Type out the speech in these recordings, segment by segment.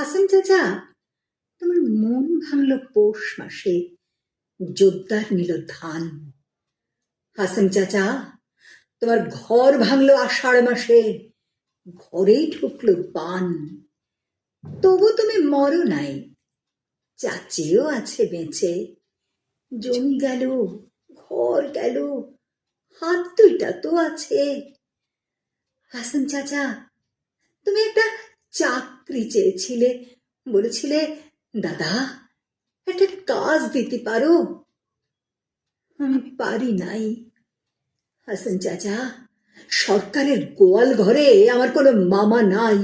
হাসান চাচা তোমার মন ভাঙলো পৌষ মাসে, জোরদার নিল ধান হাসান চাচা তোমার ঘর ভাঙলো আষাঢ় মাসে ঘরেই ঢুকলো বান তবু তুমি মরো নাই, চাচিও আছে বেঁচে। জমি গেল, ঘর গেল, হাত দুইটা তো আছে। হাসান চাচা তুমি একটা চাকরি চেয়েছিলে। বলেছিলে, দাদা, একটা কাজ দিতে পারো? আমি পারি নাই। হাসান চাচা, সরকারের গোয়াল ঘরে আমার কোনো মামা নাই।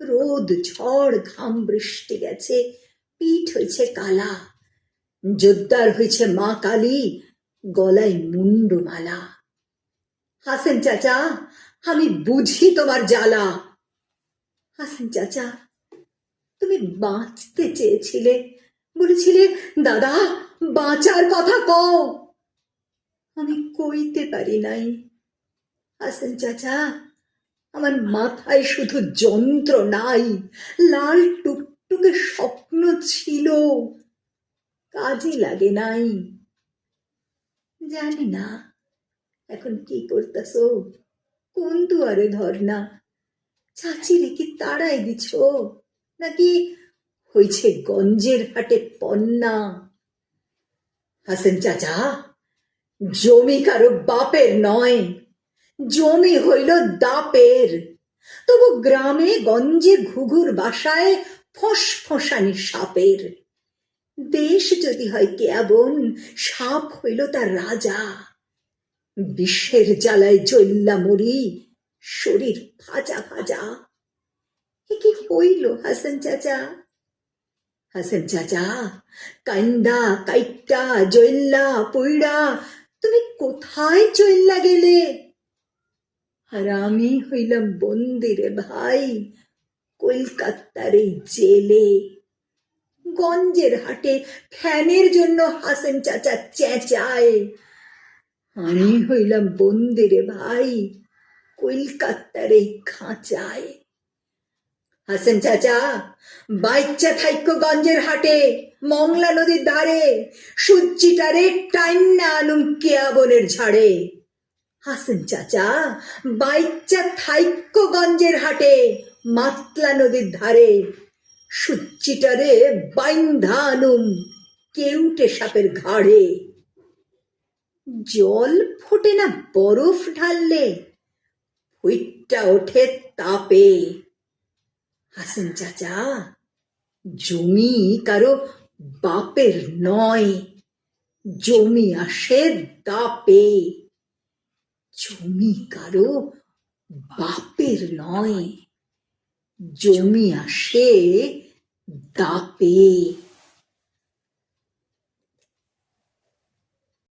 রোদ, ঝড়, ঘাম, বৃষ্টি গেছে, পিঠ হয়েছে কালা জোদ্দার হয়েছে মা কালী, গলায় মুন্ড মালা হাসেন চাচা, আমি বুঝি তোমার জ্বালা। হাসেন চাচা, তুমি বাঁচতে চেয়েছিলে। বলেছিলে, দাদা, বাঁচার কথা কও। আমি কইতে পারি নাই। হাসেন চাচা, আমার মাথায় শুধু যন্ত্র নাই, লাল টুকটুকে স্বপ্ন ছিল। কাজে লাগে নাই। জানি না এখন কি করতেছ। কোন দুয়ারে ধরনা? চাচিরে কি তাড়াই দিছ? নাকি হইছে গঞ্জের হাটে পন্না? হাসেন চাচা, জমি কারও বাপের নয়, জমি হইল দাপের। তবু গ্রামে গঞ্জে ঘুঘুর বাসায় ফস ফসানি সাপের। দেশ যদি হয় কেবন, সাপ হইল তার রাজা। বিশ্বের জ্বালায় জল্লা মরি শরীর ভাজা ভাজা। এ কি হইল হাসান চাচা? হাসান চাচা, কান্দা, কাইট্টা জল্লা পইড়া, তুমি কোথায় চল্লা গেলে? আর আমি হইলাম বন্দিরে ভাই, কলকাতার এই জেলে। গঞ্জের হাটে ফ্যানের জন্য হাসেন চাচা চেঁচায়। আমি হইলাম বন্দিরে ভাই কলকাতার এই খাঁচায়। হাসেন চাচা, বাইচ্চা থাইক্য গঞ্জের হাটে, মংলা নদীর ধারে সূর্যিটারে টাইন্না আনুম কেয়াবনের ঝাড়ে। হাসেন চাচা, বাইচ্চা থাইক্য গঞ্জের হাটে, মাতলা নদীর ধারে সূর্যিটারে বাইন্ধা আনুম কেউটে সাপের ঘাড়ে। জল ফোটে না বরফ ঢাললে ফুইটটা ওঠে তাপে। হাসেন চাচা, জমি কারও বাপের নয়, জমি আসে দাপে। জমি কারও বাপের নয়, জমি আসে দাপে।